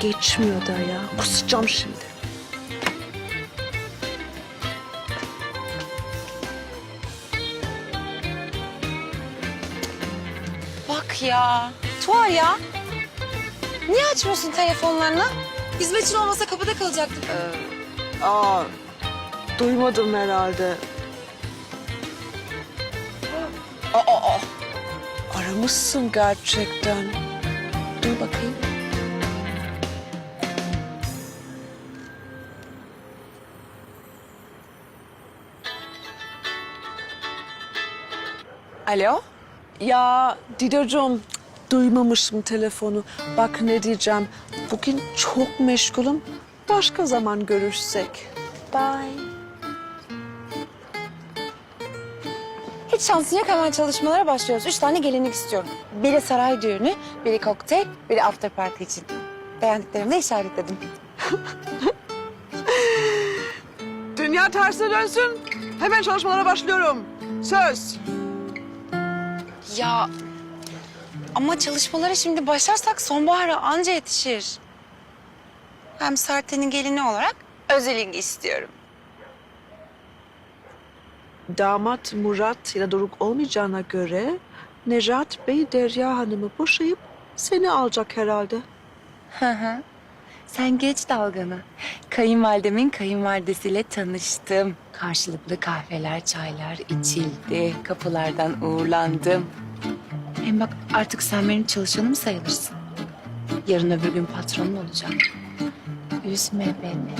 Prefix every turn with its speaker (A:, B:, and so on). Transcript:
A: geçmiyor da ya. Kusacağım şimdi.
B: Bak ya. Tuğar ya. Niye açmıyorsun telefonlarını? Hizmetçin olmasa kapıda kalacaktık.
A: Aa, duymadım herhalde. Aa, aa. Aramışsın gerçekten. Dur bakayım.
B: Alo?
A: Ya Dido'cum duymamışım telefonu. Bak ne diyeceğim. Bugün çok meşgulüm. Başka zaman görüşsek. Bye.
B: Hiç şansın yok hemen çalışmalara başlıyoruz. Üç tane gelinlik istiyorum. Biri saray düğünü, biri kokteyl, biri after party için. Beğendiklerimi de işaretledim.
A: Dünya tersine dönsün. Hemen çalışmalara başlıyorum. Söz.
B: Ya ama çalışmalara şimdi başlarsak sonbahara anca yetişir. Hem Serten'in gelini olarak özel ilgi istiyorum.
A: Damat Murat ya da Doruk olmayacağına göre Nejat Bey Derya Hanım'ı boşayıp seni alacak herhalde.
B: Hı hı. Sen geç dalganı. Kayınvalidemin kayınvalidesiyle tanıştım. Karşılıklı kahveler, çaylar içildi. Kapılardan uğurlandım. Hem bak artık sen benim çalışanım sayılırsın. Yarın öbür gün patronun olacağım. Üzme beni.